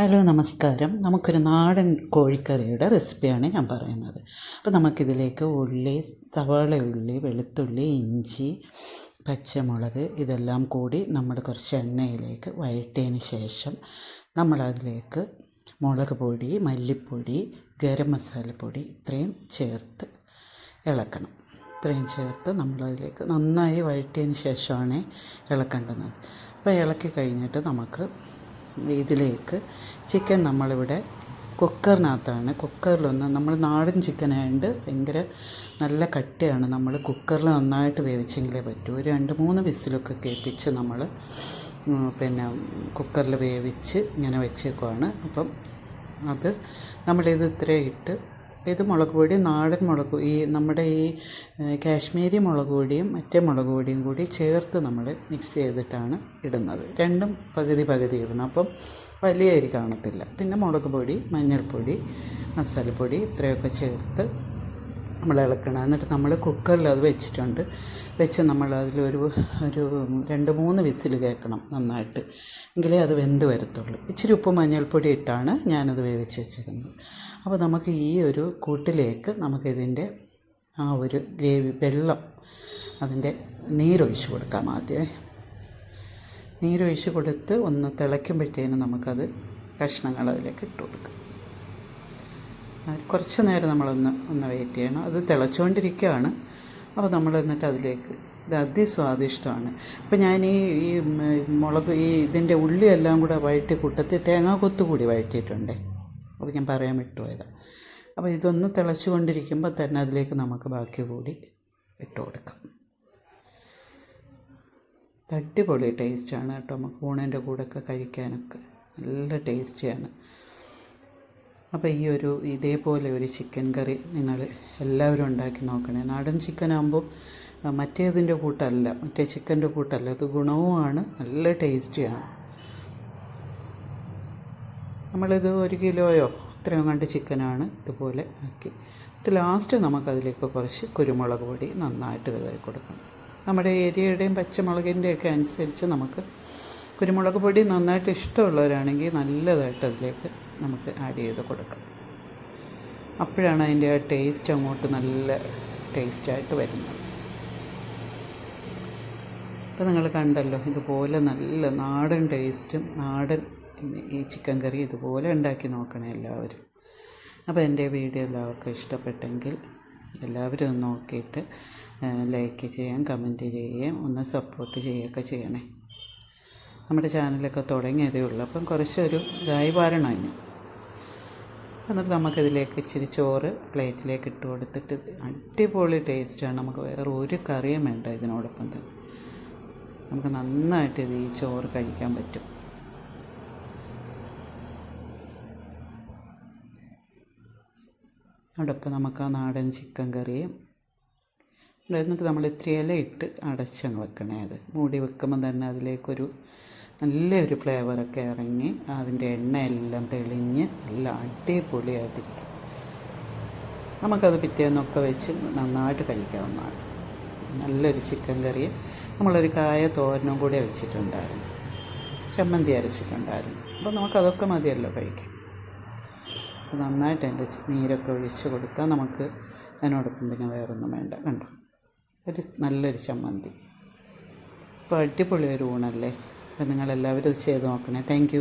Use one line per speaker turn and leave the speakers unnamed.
Hello നമസ്കാരം. നമുക്കൊരു നാടൻ കോഴിക്കറിയുടെ റെസിപ്പിയാണ് ഞാൻ പറയുന്നത്. അപ്പോൾ നമുക്കിതിലേക്ക് ഉള്ളി സവാള ഉള്ളി വെളുത്തുള്ളി ഇഞ്ചി പച്ചമുളക് ഇതെല്ലാം കൂടി നമ്മൾ കുറച്ച് എണ്ണയിലേക്ക് വഴട്ടിയതിന് ശേഷം നമ്മളതിലേക്ക് മുളക് പൊടി മല്ലിപ്പൊടി ഗരം മസാലപ്പൊടി ഇത്രയും ചേർത്ത് ഇളക്കണം. ഇത്രയും ചേർത്ത് നമ്മളതിലേക്ക് നന്നായി വഴട്ടിയതിന് ശേഷമാണ് ഇളക്കേണ്ടുന്നത് അപ്പോൾ ഇളക്കി കഴിഞ്ഞിട്ട് നമുക്ക് ഇതിലേക്ക് ചിക്കൻ നമ്മളിവിടെ കുക്കറിനകത്താണ് കുക്കറിലൊന്ന് നമ്മൾ നാടൻ ചിക്കൻ ആയതുകൊണ്ട് ഭയങ്കര നല്ല കട്ടിയാണ് നമ്മൾ കുക്കറിൽ നന്നായിട്ട് വേവിച്ചെങ്കിലേ പറ്റൂ. രണ്ട് മൂന്ന് വിസിലൊക്കെ കേൾപ്പിച്ച് നമ്മൾ പിന്നെ കുക്കറിൽ വേവിച്ച് ഇങ്ങനെ വെച്ചേക്കുവാണ്. അപ്പം അത് നമ്മളിത് ഇത്ര ഇട്ട് ഇത് മുളക് പൊടി നാടൻ മുളക് ഈ നമ്മുടെ ഈ കാശ്മീരി മുളക് പൊടിയും മറ്റേ മുളക് പൊടിയും കൂടി ചേർത്ത് നമ്മൾ മിക്സ് ചെയ്തിട്ടാണ് ഇടുന്നത്. രണ്ടും പകുതി പകുതി ഇടണം. അപ്പം വലിയ അരി കാണത്തില്ല. പിന്നെ മുളക് പൊടി മഞ്ഞൾപ്പൊടി മസാലപ്പൊടി ഇത്രയൊക്കെ ചേർത്ത് നമ്മൾ ഇളക്കണം. എന്നിട്ട് നമ്മൾ കുക്കറിൽ അത് വെച്ചിട്ടുണ്ട്. വെച്ച് നമ്മൾ അതിലൊരു ഒരു രണ്ട് മൂന്ന് വിസിൽ കേൾക്കണം നന്നായിട്ട്. എങ്കിലേ അത് വെന്ത് വരത്തുള്ളൂ. ഇച്ചിരി ഉപ്പ് മഞ്ഞൾപ്പൊടി ഇട്ടാണ് ഞാനത് വേവിച്ച് വെച്ചിരുന്നത്. അപ്പോൾ നമുക്ക് ഈ ഒരു കൂട്ടിലേക്ക് നമുക്കിതിന്റെ ആ ഒരു ഗ്രേവി വെള്ളം അതിന്റെ നീരൊഴിച്ച് കൊടുക്കാം ആദ്യമേ. നീരൊഴിച്ച് കൊടുത്ത് ഒന്ന് തിളയ്ക്കുമ്പോഴത്തേനും നമുക്കത് കഷ്ണങ്ങൾ അതിലേക്ക് ഇട്ട് കൊടുക്കാം. കുറച്ച് നേരം നമ്മളൊന്ന് ഒന്ന് വെയിറ്റ് ചെയ്യണം. അത് തിളച്ചുകൊണ്ടിരിക്കുകയാണ് അപ്പോൾ നമ്മൾ എന്നിട്ട് അതിലേക്ക് ഇത് അതിസ്വാദിഷ്ടമാണ് അപ്പോൾ ഞാൻ ഈ ഈ മുളക് ഈ ഇതിന്റെ ഉള്ളിയെല്ലാം കൂടെ വഴറ്റി കൂട്ടത്തി തേങ്ങാ കൊത്ത് കൂടി വഴറ്റിയിട്ടുണ്ടേ. അത് ഞാൻ പറയാൻ വിട്ടുപോയതാണ് അപ്പോൾ ഇതൊന്ന് തിളച്ചു കൊണ്ടിരിക്കുമ്പോൾ തന്നെ അതിലേക്ക് നമുക്ക് ബാക്കി കൂടി ഇട്ട് കൊടുക്കാം. അടിപൊളി ടേസ്റ്റാണ് കേട്ടോ. നമുക്ക് ഊണിന്റെ കൂടെയൊക്കെ കഴിക്കാനൊക്കെ നല്ല ടേസ്റ്റിയാണ് അപ്പോൾ ഈ ഒരു ഇതേപോലെ ഒരു ചിക്കൻ കറി നിങ്ങൾ എല്ലാവരും ഉണ്ടാക്കി നോക്കണേ. നാടൻ ചിക്കൻ ആകുമ്പോൾ മറ്റേതിന്റെ കൂട്ടല്ല. മറ്റേ ചിക്കന്റെ കൂട്ടല്ല. അത് ഗുണവുമാണ് നല്ല ടേസ്റ്റിയാണ് നമ്മളിത് ഒരു കിലോയോ ഇത്രയും കണ്ട് ചിക്കനാണ് ഇതുപോലെ ആക്കി. എന്നിട്ട് ലാസ്റ്റ് നമുക്കതിലേക്ക് കുറച്ച് കുരുമുളക് പൊടി നന്നായിട്ട് വിതറി കൊടുക്കണം. നമ്മുടെ ഏരിയയുടെയും പച്ചമുളകിന്റെയൊക്കെ അനുസരിച്ച് നമുക്ക് കുരുമുളക് പൊടി നന്നായിട്ട് ഇഷ്ടമുള്ളവരാണെങ്കിൽ നല്ലതായിട്ട് അതിലേക്ക് നമുക്ക് ആഡ് ചെയ്ത് കൊടുക്കാം. അപ്പോഴാണ് അതിന്റെ ആ ടേസ്റ്റ് അങ്ങോട്ട് നല്ല ടേസ്റ്റായിട്ട് വരുന്നത്. അപ്പോൾ നിങ്ങൾ കണ്ടല്ലോ ഇതുപോലെ നല്ല നാടൻ ടേസ്റ്റും നാടൻ ഈ ചിക്കൻ കറി ഇതുപോലെ ഉണ്ടാക്കി നോക്കണേ എല്ലാവരും. അപ്പോൾ എന്റെ വീഡിയോ എല്ലാവർക്കും ഇഷ്ടപ്പെട്ടെങ്കിൽ എല്ലാവരും ഒന്ന് നോക്കിയിട്ട് ലൈക്ക് ചെയ്യാം കമന്റ് ചെയ്യാം ഒന്ന് സപ്പോർട്ട് ചെയ്യുകയൊക്കെ ചെയ്യണേ. നമ്മുടെ ചാനലൊക്കെ തുടങ്ങിയതേ ഉള്ളൂ. അപ്പം കുറച്ചൊരു ഇതായി വരണം എന്നിട്ട് നമുക്കിതിലേക്ക് ഇച്ചിരി ചോറ് പ്ലേറ്റിലേക്ക് ഇട്ട് കൊടുത്തിട്ട് അടിപൊളി ടേസ്റ്റാണ്. നമുക്ക് വേറെ ഒരു കറിയും വേണ്ട ഇതിനോടൊപ്പം തന്നെ. നമുക്ക് നന്നായിട്ട് ഇത് ഈ ചോറ് കഴിക്കാൻ പറ്റും. അതോടൊപ്പം നമുക്ക് ആ നാടൻ ചിക്കൻ കറിയും എന്നിട്ട് നമ്മൾ ഇത്തിരി ഇല ഇട്ട് അടച്ചങ്ങ് വെക്കണേ അത്. മൂടി വെക്കുമ്പോൾ തന്നെ അതിലേക്കൊരു നല്ലൊരു ഫ്ലേവറൊക്കെ ഇറങ്ങി അതിന്റെ എണ്ണയെല്ലാം തെളിഞ്ഞ് നല്ല അടിപൊളിയായിട്ടിരിക്കും. നമുക്കത് പിറ്റേന്നൊക്കെ വെച്ച് നന്നായിട്ട് കഴിക്കാവുന്നതാണ്. നല്ലൊരു ചിക്കൻ കറി നമ്മളൊരു കായ തോരനും കൂടി വെച്ചിട്ടുണ്ടായിരുന്നു. ചമ്മന്തി അരച്ചിട്ടുണ്ടായിരുന്നു. അപ്പോൾ നമുക്കതൊക്കെ മതിയല്ലോ കഴിക്കാം നന്നായിട്ട് അതിന്റെ നീരൊക്കെ ഒഴിച്ച് കൊടുത്താൽ നമുക്ക് അതിനോടൊപ്പം പിന്നെ വേറൊന്നും വേണ്ട. കണ്ടോ? ഒരു നല്ലൊരു ചമ്മന്തി. ഇപ്പോൾ അടിപൊളി ഒരു ഊണല്ലേ? അപ്പോൾ നിങ്ങളെല്ലാവരും ഇത് ചെയ്ത് നോക്കണേ. താങ്ക്